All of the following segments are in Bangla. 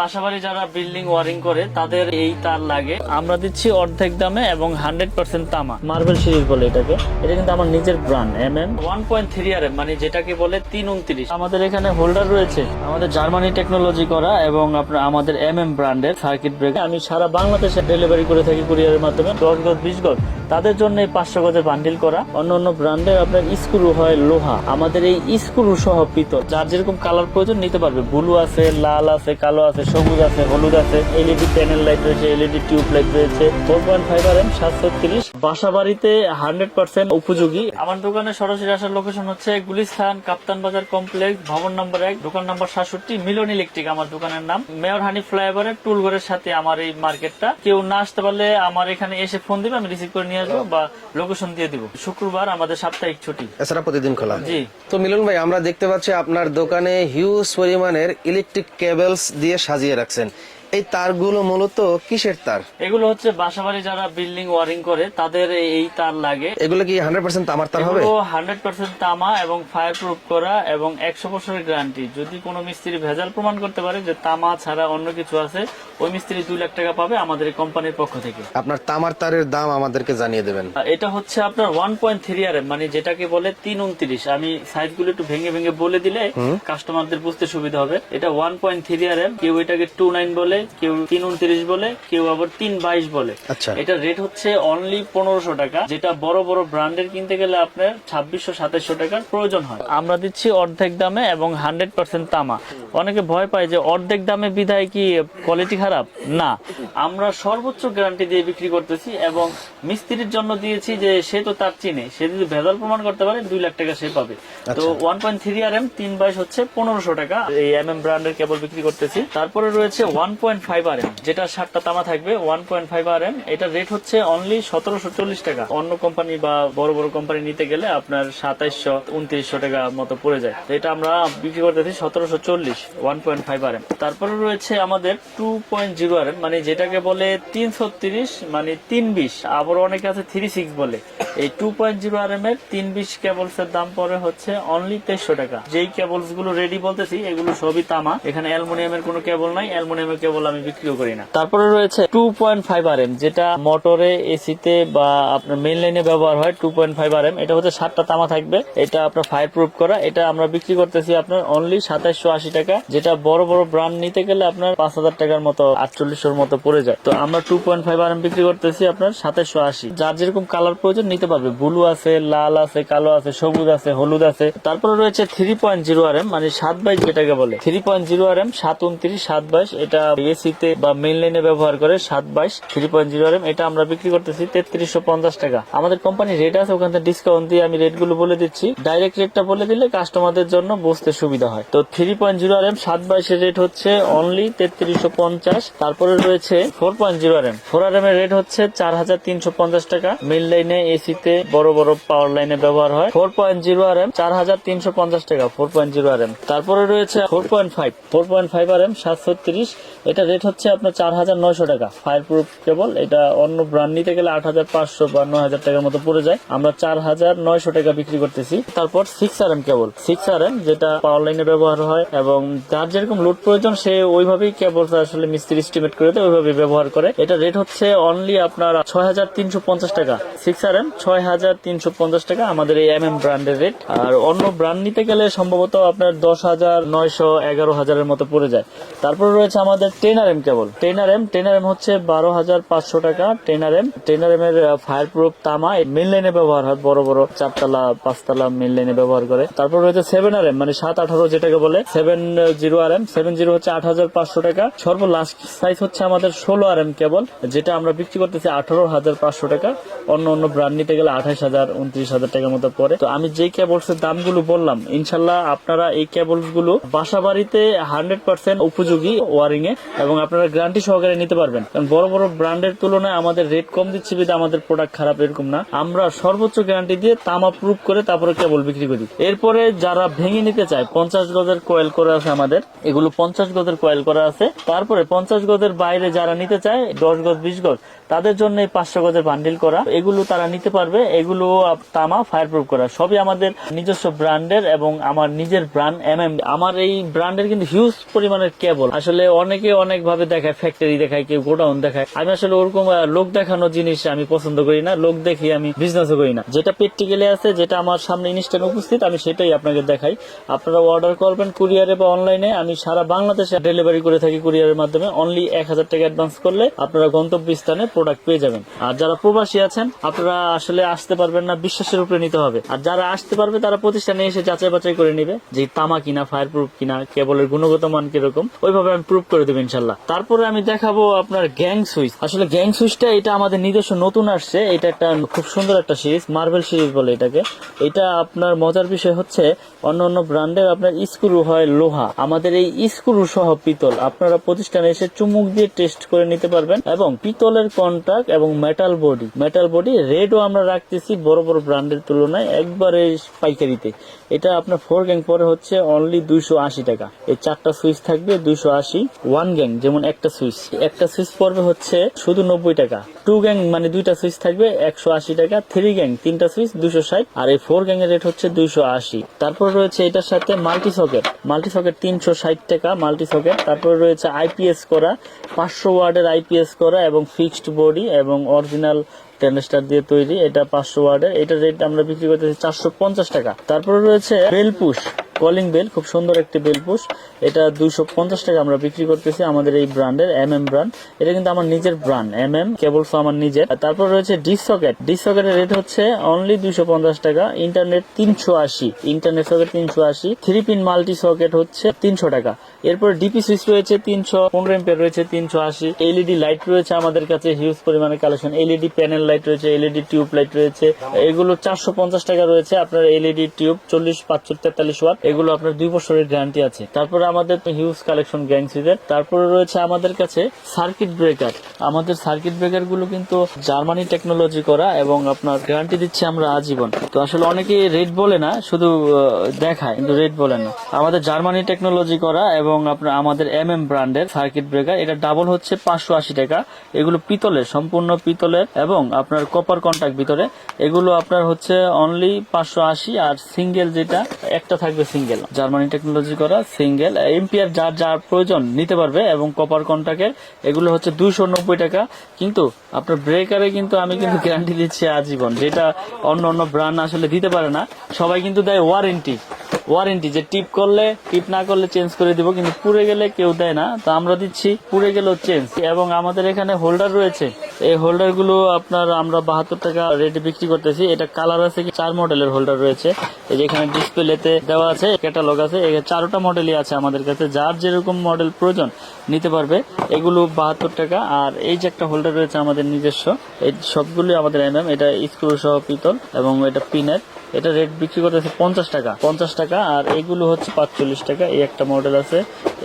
বাসাবাড়ি যারা বিল্ডিং ওয়ারিং করে, তাদের এই তার লাগে। আমরা দিচ্ছি অর্ধেক দামে এবং হান্ড্রেড পার্সেন্ট তামা। মার্বেল সিরিজ বলে এটাকে। এটা কিন্তু আমার নিজের brand M M one point three আর মানে যেটাকে বলে তিন উনত্রিশ। আমাদের এখানে হোল্ডার রয়েছে। আমাদের জার্মানি টেকনোলজি করা এবং আপনার আমাদের এম এম ব্র্যান্ডের সার্কিট ব্রেক আমি সারা বাংলাদেশে ডেলিভারি করে থাকি কুরিয়ারের মাধ্যমে। দশ গজ, বিশ গজ। তাদের জন্য এই পাঁচশো গজের বান্ডিল করা। অন্য অন্য ব্র্যান্ডের আপনার স্ক্রু হয় লোহা। আমাদের এই স্ক্রু সহ পিতল। যার যেরকম কালার প্রয়োজন নিতে পারবে। ব্লু আছে, লাল আছে, কালো আছে, সবুজ আছে, হলুদ আছে। এলইডি প্যানেল লাইট রয়েছে এলইডি টিউব লাইট রয়েছে। Four point five R M সাতশো তিরিশ বাসা বাড়িতে হান্ড্রেড পার্সেন্ট উপযোগী। আমার দোকানে সরাসরি আসার লোকেশন হচ্ছে গুলিস্তান কাপ্তান বাজার কমপ্লেক্স ভবন নম্বর এক, দোকান নম্বর সাতষট্টি, মিলন ইলেকট্রিক আমার দোকানের নাম। মেয়র হানি ফ্লাইওভারের টুল ঘরের সাথে আমার এই মার্কেটটা কেউ না আসতে পারলে আমার এখানে এসে ফোন দিবে, আমি রিসিভ করে নিয়ে আসব বা লোকেশন দিয়ে দিব। শুক্রবার আমাদের সাপ্তাহিক ছুটি। এছাড়া প্রতিদিন খোলা। জি। তো মিলন ভাই আমরা দেখতে পাচ্ছি আপনার দোকানে হিউজ পরিমাণের ইলেকট্রিক কেবলস দিয়ে সাজিয়ে রাখছেন। এই তারগুলো মূলত কিসের তার? এগুলো হচ্ছে বাসাবাড়ি যারা বিল্ডিং ওয়ারিং করে তাদের এই তার লাগে। এগুলো কি হান্ড্রেড পার্সেন্ট তামার তার হবে? হান্ড্রেড পার্সেন্ট তামা এবং ফায়ার প্রুফ করা এবং একশো বছরের গ্যারান্টি যদি কোনো মিস্ত্রি ভেজাল প্রমাণ করতে পারে যে তামা ছাড়া অন্য কিছু আছে ওই মিস্ত্রি দুই লাখ টাকা পাবে আমাদের কোম্পানির পক্ষ থেকে। আপনার তামার তারের দাম আমাদেরকে জানিয়ে দেবেন। এটা হচ্ছে আপনার ওয়ান পয়েন্ট থ্রি আর মানে যেটাকে বলে তিন উনত্রিশ। আমি সাইজগুলো একটু ভেঙে ভেঙে বলে দিলে কাস্টমারদের বুঝতে সুবিধা হবে। এটা one point three R M কেউ এটাকে টু নাইন বলে কেউ তিন উনত্রিশ বলে কেউ আবার তিন বাইশ বলে। আচ্ছা। এটা রেট হচ্ছে অনলি পনেরোশো টাকা যেটা বড় বড় ব্র্যান্ডের কিনতে গেলে আপনার ছাব্বিশশো সাতাশশো টাকার প্রয়োজন হয়। আমরা দিচ্ছি অর্ধেক দামে এবং হান্ড্রেড পার্সেন্ট তামা। অনেকে ভয় পায় যে অর্ধেক দামে বিধায় কি কোয়ালিটি খারাপ? না। আমরা সর্বোচ্চ গ্যারান্টি দিয়ে বিক্রি করতেছি এবং মিস্ত্রির জন্য দিয়েছি যে সে তো তার চিনে। সে যদি ভেজাল প্রমাণ করতে পারে দুই লাখ টাকা সে পাবে। তো one point three R M তিন বাইশ হচ্ছে পনেরোশো টাকা। এই এম এম ব্র্যান্ডের কেবল বিক্রি করতেছি। তারপরে রয়েছে one point five R M যেটা ষাটটা তামা থাকবে one point five R M এটা রেট হচ্ছে অনলি সতেরোশো চল্লিশ টাকা। অন্য কোম্পানি বা বড় বড় কোম্পানি নিতে গেলে আপনার সাতাইশশো, উনত্রিশশো টাকা মতো পড়ে যায়। এটা আমরা বিক্রি করতেছি সতেরোশো চল্লিশ one point five R M তারপরে রয়েছে আমাদের two point zero R M মানে যেটাকে বলে তিনশো তিরিশ মানে তিন বিশ। আবার অনেকে আছে থ্রি সিক্স বলে। এই two point zero R M এর তিন বিশ কেবলস এর দাম পরে হচ্ছে অনলি তেইশশো টাকা। যেই কেবলসগুলো রেডি বলতেছি, এগুলো সবই তামা। এখানে অ্যালুমিনিয়ামের কোনো কেবল নাই, অ্যালুমিনিয়ামের কেবল আমি বিক্রিও করি না। তারপরে রয়েছে two point five R M যেটা মোটরে, এসিতে বা আপনার মেইন লাইনে ব্যবহার হয় two point five R M এটা হচ্ছে সাতটা তামা থাকবে। এটা আপনার ফায়ার প্রুফ করা। এটা আমরা বিক্রি করতেছি আপনার অনলি সাতাশশো আশি টাকা, যেটা বড় বড় ব্র্যান্ড নিতে গেলে আপনার পাঁচ হাজার টাকার মতো, আটচল্লিশশোর মতো পড়ে যায়। তো আমরা two point five R M বিক্রি করতেছি আপনার সাতাশশো আশি। যার যেরকম কালার প্রয়োজন, নিতে পারবে ব্লু আছে, লাল আছে, কালো আছে, সবুজ আছে, হলুদ আছে। তারপরে রয়েছে three point zero R M মানে সাত বাইশ যেটাকে বলে। Three point zero R M সাত উনত্রিশ, সাত বাইশ। এটা এসিতে বা মেইন লাইনে ব্যবহার করে সাত বাইশ three point zero R M এটা আমরা বিক্রি করতেছি তেত্রিশশো পঞ্চাশ টাকা। আমাদের কোম্পানি রেট আছে, ওখান থেকে ডিসকাউন্ট দিয়ে আমি রেটগুলো বলে দিচ্ছি। ডাইরেক্ট রেটটা বলে দিলে কাস্টমারদের জন্য বুঝতে সুবিধা হয়। তো three point zero R M সাত বাইশের রেট হচ্ছে অনলি তেত্রিশশো পঞ্চাশ। তারপরে রয়েছে four point zero R M four R M এর রেট হচ্ছে চার হাজার তিনশো পঞ্চাশ টাকা। মেন লাইনে এসিতে বড় বড় পাওয়ার লাইনে ব্যবহার হয়। Four point zero R M চার হাজার তিনশো পঞ্চাশ টাকা four point zero R M তারপরে রয়েছে four point five four point five R M সাতশো তিরিশ। এটা রেট হচ্ছে আপনার চার হাজার নয়শো টাকা। ফায়ার প্রুফ কেবল এটা অন্য ব্র্যান্ড নিতে গেলে আট হাজার পাঁচশো বা নয় হাজার টাকার মতো পড়ে যায়। আমরা চার হাজার নয়শো টাকা বিক্রি করতেছি। তারপর six R M cable six R M যেটা পাওয়ার লাইনে ব্যবহার হয় এবং যার যেরকম লোড প্রয়োজন, সে ওইভাবেই কেবল আসলে মিস্ত্রি এস্টিমেট করে দেয় ওইভাবে ব্যবহার করে। এটা রেট হচ্ছে অনলি আপনার ছয় হাজার তিনশো পঞ্চাশ টাকা। সিক্স আর এম ছয় হাজার তিনশো পঞ্চাশ টাকা আমাদের এই এম এম ব্র্যান্ডের রেট আর অন্য ব্র্যান্ড নিতে গেলে সম্ভবত আপনার দশ হাজার নয়শো এগারো হাজারের মতো পড়ে যায়। তারপর রয়েছে আমাদের ten R M cable. Ten R M ten R M হচ্ছে বারো হাজার পাঁচশো টাকা। Ten R M ten R M এর ফায়ার প্রুফ তামা মেন লাইনে ব্যবহার হয়, বড় বড় চারতলা, পাঁচতলা মেন লাইনে ব্যবহার করে। তারপর রয়েছে সেভেন আর এম মানে সাত আঠারো যেটাকে বলে seven zero R M seven zero হচ্ছে আট হাজার পাঁচশো টাকা। সর্ব লাস্ট সাইজ হচ্ছে আমাদের ষোলো আর এম কেবল, যেটা আমরা বিক্রি করতেছি আঠারো হাজার পাঁচশো টাকা। অন্য অন্য ব্র্যান্ড নিতে গেলে আঠাশ হাজার, উনত্রিশ হাজার টাকার মতো পড়ে। তো আমি যেই কেবলস এর দামগুলো বললাম, ইনশাল্লাহ আপনারা এই কেবলসগুলো বাসা বাড়িতে হান্ড্রেড পার্সেন্ট উপযোগী ওয়ারিং এ এবং আপনারা গ্যারান্টি সহকারে নিতে পারবেন। কারণ বড় বড় ব্র্যান্ডের তুলনায় আমাদের রেট কম দিচ্ছে বিধে আমাদের প্রোডাক্ট খারাপ এরকম না। আমরা সর্বোচ্চ গ্যারান্টি দিয়ে তামা প্রুফ করে তারপরে কেবল বিক্রি করি। এরপরে যারা ভেঙে নিতে চায়, পঞ্চাশ গজের কয়েল করা আছে আমাদের। এগুলো পঞ্চাশ গজের কয়েল করা আছে। তারপরে পঞ্চাশ গজের বাইরে যারা নিতে চায়, দশ গজ, বিশ গজ, তাদের জন্য এই পাঁচশো গজের বান্ডিল করা। এগুলো তারা নিতে পারবে পারবে, এগুলো তামা ফায়ার প্রুফ করা। সবই আমাদের নিজস্ব ব্র্যান্ডের এবং আমার নিজের ব্র্যান্ড এম এম আমার এই ব্র্যান্ডের কিন্তু হিউজ পরিমাণের কেবল আসলে অনেকে অনেক ভাবে দেখায় ফ্যাক্টরি দেখায়, কেউ গোডাউন দেখায়। আমি আসলে ওরকম লোক দেখানো জিনিস আমি পছন্দ করি না। লোক দেখি আমি বিজনেসও করি না। যেটা প্র্যাকটিক্যালি আছে, যেটা আমার সামনে ইনস্ট্যান্ট উপস্থিত, আমি সেটাই আপনাকে দেখাই। আপনারা অর্ডার করবেন কুরিয়ারে বা অনলাইনে আমি সারা বাংলাদেশে ডেলিভারি করে থাকি কুরিয়ারের মাধ্যমে। অনলি এক হাজার টাকা অ্যাডভান্স করলে আপনারা গন্তব্য স্থানে প্রোডাক্ট পেয়ে যাবেন। আর যারা প্রবাসী আছেন, আপনারা আসলে আসতে পারবেন না, বিশ্বাসের উপরে নিতে হবে। আর যারা আসতে পারবে, তারা প্রতিষ্ঠানে এসে যাচাই বাছাই করে নিবে যে তামা কিনা ফায়ার প্রুফ কিনা, কেবলের গুণগত মান কীরকম, ওইভাবে আমি প্রুফ করে দেবো ইনশাল্লাহ। তারপরে আমি দেখাবো আপনার গ্যাং সুইচ আসলে গ্যাং সুইচটা এটা আমাদের নিজস্ব নতুন আসছে। এটা একটা খুব সুন্দর একটা সিরিজ মার্বেল সিরিজ বলে এটাকে। এটা আপনার মজার বিষয় হচ্ছে, অন্য অন্য ব্র্যান্ডের আপনার স্ক্রু হয় লোহা। আমাদের এই স্ক্রু সহ পিতল, আপনারা প্রতিষ্ঠানে এসে চুমুক দিয়ে টেস্ট করে নিতে পারবেন। এবং পিতলের কন্ট্রাক্ট এবং metal body metal body red রেটও আমরা রাখতেছি বড় বড় ব্র্যান্ডের তুলনায় একবারে পাইকারিতে। এটা আপনার ফোর গ্যাং পরে হচ্ছে অনলি দুইশো আশি টাকা। এই চারটা সুইচ থাকবে দুইশো আশি ওয়ান গ্যাং যেমন একটা সুইচ। একটা সুইচ পড়বে হচ্ছে শুধু নব্বই টাকা। টু গ্যাং মানে দুইটা সুইচ থাকবে একশো আশি টাকা থ্রি গ্যাং তিনটা সুইচ দুশো ষাট, আর এই ফোর গ্যাং এর রেট হচ্ছে দুইশো আশি। তারপর রয়েছে এটার সাথে মাল্টি সকেট মাল্টি সকেট তিনশো ষাট টাকা মাল্টি সকেট তারপর রয়েছে আইপিএস করা, পাঁচশো ওয়ার্ডের আইপিএস করা এবং ফিক্সড বডি এবং অরিজিনাল টেনস্টার দিয়ে তৈরি, এটা পাঁচশো ওয়ার্ডের এটা রেট আমরা বিক্রি করতেছি চারশো পঞ্চাশ টাকা। তারপরে রয়েছে বেলপুশ কলিং বেল খুব সুন্দর একটি বেলপুশ এটা দুইশো পঞ্চাশ টাকা আমরা বিক্রি করতেছি আমাদের এই ব্র্যান্ডের এম এম ব্র্যান্ড এটা কিন্তু আমার নিজের ব্র্যান্ড এম এম কেবলস আমার নিজের। তারপর রয়েছে ডি সকেট ডি সকেটের রেট হচ্ছে অনলি দুইশো পঞ্চাশ টাকা ইন্টারনেট তিনশো আশি। ইন্টারনেট সকেট তিনশো আশি। থ্রি পিন মাল্টি সকেট হচ্ছে তিনশো টাকা। এরপর ডিপি সুইচ রয়েছে তিনশো পনেরো এম্পিয়ার রয়েছে তিনশো আশি। এলইডি লাইট রয়েছে আমাদের কাছে হিউজ পরিমাণে কালেকশন এলইডি প্যানেল লাইট রয়েছে এলইডি টিউব লাইট রয়েছে। এগুলো চারশো পঞ্চাশ টাকা রয়েছে। আপনার এলইডি টিউব চল্লিশ পাঁচশো তেতাল্লিশ ওয়াট এগুলো আপনার দুই বছরের গ্যারান্টি আছে। তারপরে আমাদের হিউজ কালেকশন গ্যাংসিদের তারপরে রয়েছে আমাদের কাছে সার্কিট ব্রেকার আমাদের সার্কিট ব্রেকারগুলো কিন্তু জার্মানি টেকনোলজি করা এবং আপনার গ্যারান্টি দিচ্ছে আমরা আজীবন। তো আসলে অনেকে রেট বলে না, শুধু দেখায়, কিন্তু রেট বলে না। আমাদের জার্মানি টেকনোলজি করা এবং আপনার আমাদের এম এম ব্র্যান্ডের সার্কিট ব্রেকার এটা ডাবল হচ্ছে পাঁচশো আশি টাকা। এগুলো পিতলের সম্পূর্ণ পিতলের এবং আপনার কপার কন্টাক্ট ভিতরে। এগুলো আপনার হচ্ছে অনলি পাঁচশো আশি আর সিঙ্গেল যেটা, একটা থাকবে সিঙ্গেল জার্মানি টেকনোলজি করা সিঙ্গেল এমপিআর যার যার প্রয়োজন নিতে পারবে এবং কপার কন্টাক্টের এগুলো হচ্ছে দুইশো নব্বই টাকা। কিন্তু আপনার ব্রেকারে কিন্তু আমি কিন্তু গ্যারান্টি দিচ্ছি আজীবন যেটা অন্য অন্য ব্র্যান্ড আসলে দিতে পারে না। সবাই কিন্তু দেয় ওয়ারেন্টি ওয়ারেন্টি যে টিপ করলে টিপ না করলে চেঞ্জ করে দিব কিন্তু পুড়ে গেলে কেউ দেয় না। তো আমরা দিচ্ছি পুড়ে গেলেও চেঞ্জ এবং আমাদের এখানে হোল্ডার রয়েছে। এই হোল্ডারগুলো আপনার আমরা বাহাত্তর টাকা রেটে বিক্রি করতেছি। এটা কালার আছে কি? চার মডেলের হোল্ডার রয়েছে। এই যে এখানে ডিসপ্লেতে দেওয়া আছে ক্যাটালগ আছে। চারোটা মডেলই আছে আমাদের কাছে। যার যেরকম মডেল প্রয়োজন নিতে পারবে, এগুলো বাহাত্তর টাকা। আর এই যে একটা হোল্ডার রয়েছে আমাদের নিজস্ব, এই সবগুলো আমাদের এমএম এটা স্ক্রু সহ পিতল এবং এটা পিনের এটা রেট বিক্রি করতেছে পঞ্চাশ টাকা। পঞ্চাশ টাকা, আর এগুলো হচ্ছে পাঁচচল্লিশ টাকা। এই একটা মডেল আছে,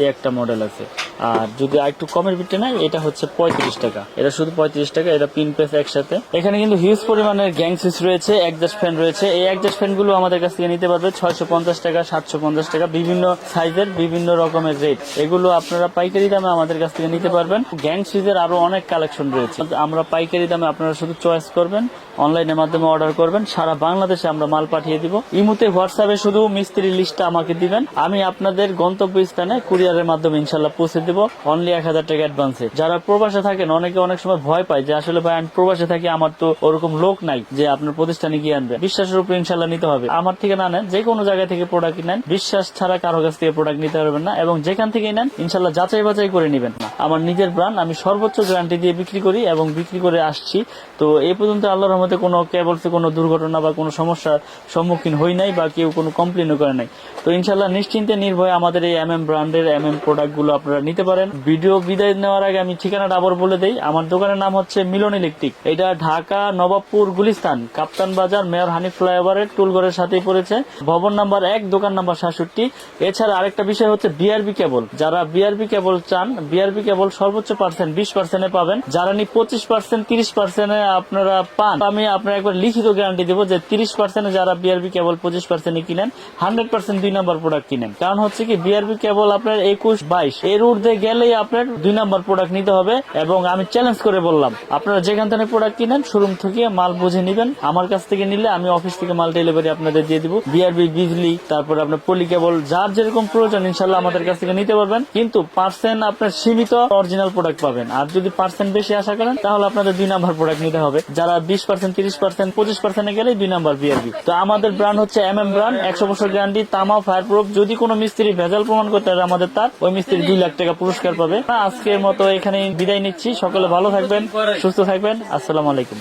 এই একটা মডেল আছে। আর যদি আর একটু কমের ভিতরে নেয়, এটা হচ্ছে পঁয়ত্রিশ টাকা। এটা শুধু পঁয়ত্রিশ টাকা, এটা পিন পেস একসাথে। এখানে কিন্তু হিউজ পরিমাণের গ্যাং সুইচ রয়েছে একজাস্ট ফ্যান রয়েছে। এই একজাস্ট ফ্যানগুলো আমাদের কাছ থেকে নিতে পারবে ছয়শো পঞ্চাশ টাকা, সাতশো পঞ্চাশ টাকা, বিভিন্ন সাইজের বিভিন্ন রকমের রেট এগুলো আপনারা পাইকারি দামে আমাদের কাছ থেকে নিতে পারবেন। গ্যাং সুইচের আরও অনেক কালেকশন রয়েছে। আমরা পাইকারি দামে আপনারা শুধু চয়েস করবেন অনলাইনের মাধ্যমে অর্ডার করবেন। সারা বাংলাদেশে আমরা মাল পাঠিয়ে দিব। ইমুতে হোয়াটসঅ্যাপে শুধু মিস্ত্রি লিস্টটা আমাকে দিবেন। আমি আপনাদের গন্তব্য স্থানে কুরিয়ারের মাধ্যমে ইনশাল্লাহ পৌঁছে দিব অনলি এক হাজার টাকা অ্যাডভান্সে যারা প্রবাসে থাকেন, অনেকে অনেক সময় ভয় পায় যে, আসলে ভাই, আমি প্রবাসে থাকি, আমার তো ওরকম লোক নাই যে আপনার প্রতিষ্ঠানে গিয়ে আনবে। বিশ্বাসের উপর ইনশাল্লাহ নিতে হবে। আমার থেকে না নেন, যে কোনো জায়গা থেকে প্রোডাক্ট নেন, বিশ্বাস ছাড়া কারও কাছ থেকে প্রোডাক্ট নিতে পারবেন না এবং যেখান থেকেই নেন ইনশাল্লাহ যাচাই বাছাই করে নেবেন না। আমার নিজের ব্র্যান্ড আমি সর্বোচ্চ গ্যারান্টি দিয়ে বিক্রি করি এবং বিক্রি করে আসছি। তো এই পর্যন্ত আল্লাহর রহমতে কোনো কেবলসে কোনো দুর্ঘটনা বা কোনো সমস্যার সম্মুখীন হই নাই বা কেউ কোনো কমপ্লেনও করে নাই। তো ইনশাল্লাহ নিশ্চিন্তে নির্ভয়ে আমাদের এই এম এম ব্র্যান্ডের এম এম প্রোডাক্টগুলো আপনারা নিতে পারেন। ভিডিও বিদায় নেওয়ার আগে আমি ঠিকানাটা আবার বলে দেই। আমার দোকানের নাম হচ্ছে মিলন ইলেকট্রিক। এটা ঢাকা, নবাবপুর, গুলিস্তান। কাপ্তান বাজার, মেয়র হানিফ ফ্লাইওভারের টুলঘরের সাথেই পড়েছে। ভবন নাম্বার এক, দোকান নাম্বার সাতষট্টি। এছাড়া আরেকটা বিষয় হচ্ছে বিআরবি কেবল। যারা বিআরবি কেবল চান, বিআরবি কেবল সর্বোচ্চ পার্সেন্ট বিশ পার্সেন্টে পাবেন। যারা নি পঁচিশ পার্সেন্ট তিরিশ পার্সেন্টে আপনারা পান, আমি আপনার একবার লিখিত গ্যারান্টি দেবো যে তিরিশ পার্সেন্টে যারা বিআরবি কেবল পঁচিশ পার্সেন্টে কিনেন হান্ড্রেড পার্সেন্ট দুই নম্বর প্রোডাক্ট কিনেন। কারণ হচ্ছে কি, বিআরবি কেবল আপনার একুশ, বাইশ এর ঊর্ধ্বে মধ্যে গেলেই আপনার দুই নাম্বার প্রোডাক্ট নিতে হবে এবং আমি চ্যালেঞ্জ করে বললাম, আপনারা যেখান থেকে প্রোডাক্ট কিনেন শোরুম থেকে মাল বুঝে নেবেন। আমার কাছ থেকে নিলে আমি অফিস থেকে মাল ডেলিভারি আপনাদের দিয়ে দিব। বিআরবি বিজলি তারপরে আপনার পলি কেবল যার যেরকম প্রয়োজন ইনশাল্লাহ আমাদের কাছ থেকে নিতে পারবেন। কিন্তু পার্সেন্ট আপনার সীমিত অরিজিনাল প্রোডাক্ট পাবেন। আর যদি পার্সেন্ট বেশি আশা করেন, তাহলে আপনাদের দুই নাম্বার প্রোডাক্ট নিতে হবে। যারা বিশ পার্সেন্ট তিরিশ পার্সেন্ট পঁচিশ পার্সেন্টে গেলে দুই নাম্বার বিআরবি তো আমাদের ব্র্যান্ড হচ্ছে এম এম ব্র্যান্ড একশো বছর গ্যারান্টি তামা ফায়ার প্রুফ যদি কোনো মিস্ত্রি ভেজাল প্রমাণ করতে পারে আমাদের তার, ওই মিস্ত্রি দুই লাখ টাকা পুরস্কার পাবে। আজকের মতো এখানে বিদায় নিচ্ছি। সকলে ভালো থাকবেন সুস্থ থাকবেন। আসসালামু আলাইকুম।